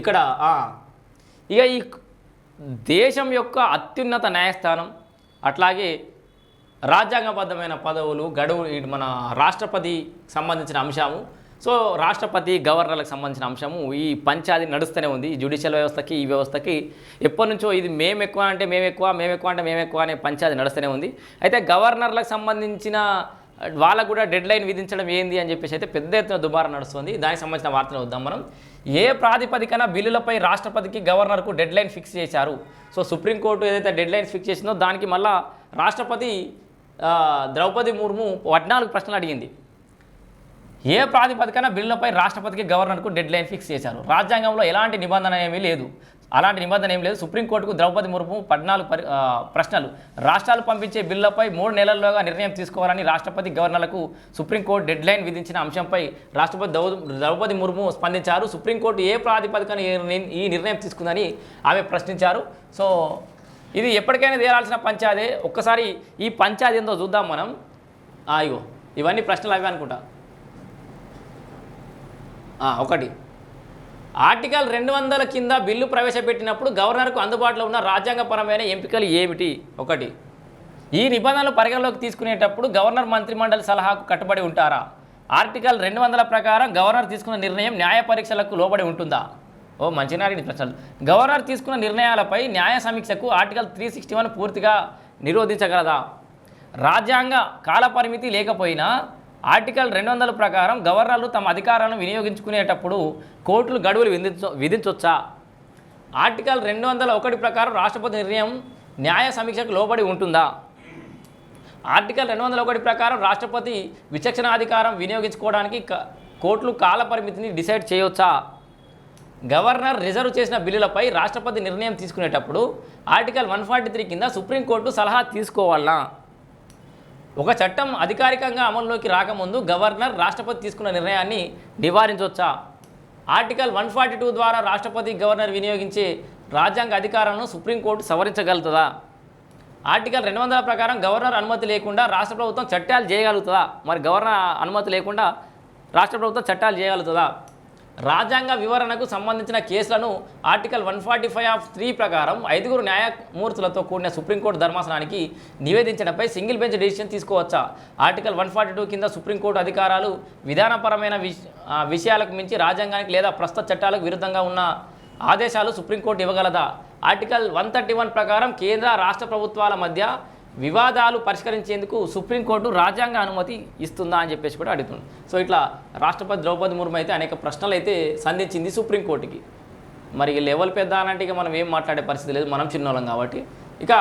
ఇక్కడ ఇక ఈ దేశం యొక్క అత్యున్నత న్యాయస్థానం అట్లాగే రాజ్యాంగబద్ధమైన పదవులు గడువు మన రాష్ట్రపతి సంబంధించిన అంశము. సో రాష్ట్రపతి గవర్నర్లకు సంబంధించిన అంశము. ఈ పంచాది నడుస్తూనే ఉంది. ఈ జ్యుడిషియల్ వ్యవస్థకి ఈ వ్యవస్థకి ఎప్పటి నుంచో ఇది మేము ఎక్కువ అంటే మేము ఎక్కువ మేము ఎక్కువ అంటే మేము ఎక్కువ అనే పంచాది నడుస్తూనే ఉంది. అయితే గవర్నర్లకు సంబంధించిన వాళ్ళకు కూడా డెడ్ లైన్ విధించడం ఏంది అని చెప్పేసి అయితే పెద్ద ఎత్తున దుబారా నడుస్తుంది. దానికి సంబంధించిన వార్తలు వద్దాం మనం. ఏ ప్రాతిపదికన బిల్లులపై రాష్ట్రపతికి గవర్నర్కు డెడ్ లైన్ ఫిక్స్ చేశారు? సో సుప్రీంకోర్టు ఏదైతే డెడ్ లైన్ ఫిక్స్ చేసిందో దానికి మళ్ళా రాష్ట్రపతి ద్రౌపది ముర్ము పద్నాలుగు ప్రశ్నలు అడిగింది. ఏ ప్రాతిపదికన బిల్లులపై రాష్ట్రపతికి గవర్నర్కు డెడ్ లైన్ ఫిక్స్ చేశారు? రాజ్యాంగంలో ఎలాంటి నిబంధన ఏమీ లేదు. అలాంటి నిబంధన ఏం లేదు. సుప్రీంకోర్టుకు ద్రౌపది ముర్ము పద్నాలుగు ప్రశ్నలు. రాష్ట్రాలు పంపించే బిల్లులపై మూడు నెలల్లోగా నిర్ణయం తీసుకోవాలని రాష్ట్రపతి గవర్నర్లకు సుప్రీంకోర్టు డెడ్ లైన్ విధించిన అంశంపై రాష్ట్రపతి ద్రౌపది ముర్ము స్పందించారు. సుప్రీంకోర్టు ఏ ప్రాతిపదికన ఈ నిర్ణయం- ఈ నిర్ణయం తీసుకుందని ఆమె ప్రశ్నించారు. సో ఇది ఎప్పటికైనా తీరాల్సిన పంచాయతీ ఒక్కసారి ఈ పంచాయతీ ఏందో చూద్దాం మనం. అయ్యో ఇగో ఇవన్నీ ప్రశ్నలు అవి అనుకుంటా. ఒకటి. ఆర్టికల్ రెండు వందల కింద బిల్లు ప్రవేశపెట్టినప్పుడు గవర్నర్కు అందుబాటులో ఉన్న రాజ్యాంగపరమైన ఎంపికలు ఏమిటి? ఒకటి. ఈ నిబంధనలు పరిగణలోకి తీసుకునేటప్పుడు గవర్నర్ మంత్రిమండలి సలహాకు కట్టుబడి ఉంటారా? ఆర్టికల్ రెండు వందల ప్రకారం గవర్నర్ తీసుకున్న నిర్ణయం న్యాయ పరీక్షలకు లోబడి ఉంటుందా? ఓ మంచి అడిగింది ప్రశ్నలు. గవర్నర్ తీసుకున్న నిర్ణయాలపై న్యాయ సమీక్షకు ఆర్టికల్ త్రీ సిక్స్టీ వన్ పూర్తిగా నిరోధించగలదా? రాజ్యాంగ కాలపరిమితి లేకపోయినా ఆర్టికల్ రెండు వందల ప్రకారం గవర్నర్లు తమ అధికారాలను వినియోగించుకునేటప్పుడు కోర్టులు గడువులు విధించ విధించవచ్చా ఆర్టికల్ రెండు వందల ఒకటి ప్రకారం రాష్ట్రపతి నిర్ణయం న్యాయ సమీక్షకు లోబడి ఉంటుందా? ఆర్టికల్ రెండు వందల ఒకటి ప్రకారం రాష్ట్రపతి విచక్షణాధికారం వినియోగించుకోవడానికి క- కోర్టులు కాల పరిమితిని డిసైడ్ చేయవచ్చా గవర్నర్ రిజర్వ్ చేసిన బిల్లులపై రాష్ట్రపతి నిర్ణయం తీసుకునేటప్పుడు ఆర్టికల్ వన్ ఫార్టీ త్రీ కింద సుప్రీంకోర్టు సలహా తీసుకోవాలా? ఒక చట్టం అధికారికంగా అమల్లోకి రాకముందు గవర్నర్ రాష్ట్రపతి తీసుకున్న నిర్ణయాన్ని నివారించవచ్చా ఆర్టికల్ వన్ ఫార్టీ టూ ద్వారా రాష్ట్రపతి గవర్నర్ వినియోగించే రాజ్యాంగ అధికారాలను సుప్రీంకోర్టు సవరించగలుగుతుందా? ఆర్టికల్ రెండు వందల ప్రకారం గవర్నర్ అనుమతి లేకుండా రాష్ట్ర ప్రభుత్వం చట్టాలు చేయగలుగుతుందా? మరి గవర్నర్ అనుమతి లేకుండా రాష్ట్ర ప్రభుత్వం చట్టాలు చేయగలుగుతుందా? రాజ్యాంగ వివరణకు సంబంధించిన కేసులను article one forty five of three ప్రకారం ఐదుగురు న్యాయమూర్తులతో కూడిన సుప్రీంకోర్టు ధర్మాసనానికి నివేదించడంపై సింగిల్ బెంచ్ డిసిషన్ తీసుకోవచ్చా? ఆర్టికల్ వన్ ఫార్టీ టూ కింద సుప్రీంకోర్టు అధికారాలు విధానపరమైన విషయాలకు మించి రాజ్యాంగానికి లేదా ప్రస్తుత చట్టాలకు విరుద్ధంగా ఉన్న ఆదేశాలు సుప్రీంకోర్టు ఇవ్వగలదా? ఆర్టికల్ వన్ థర్టీ వన్ ప్రకారం కేంద్ర రాష్ట్ర ప్రభుత్వాల మధ్య వివాదాలు పరిష్కరించేందుకు సుప్రీంకోర్టు రాజ్యాంగ అనుమతి ఇస్తుందా అని చెప్పేసి కూడా అడుగుతుంది. సో ఇట్లా రాష్ట్రపతి ద్రౌపది ముర్ము అయితే అనేక ప్రశ్నలు అయితే సంధించింది సుప్రీంకోర్టుకి. మరి లెవెల్ పెద్ద అనంటే ఇక మనం ఏం మాట్లాడే పరిస్థితి లేదు. మనం చిన్నోళ్ళం కాబట్టి. ఇక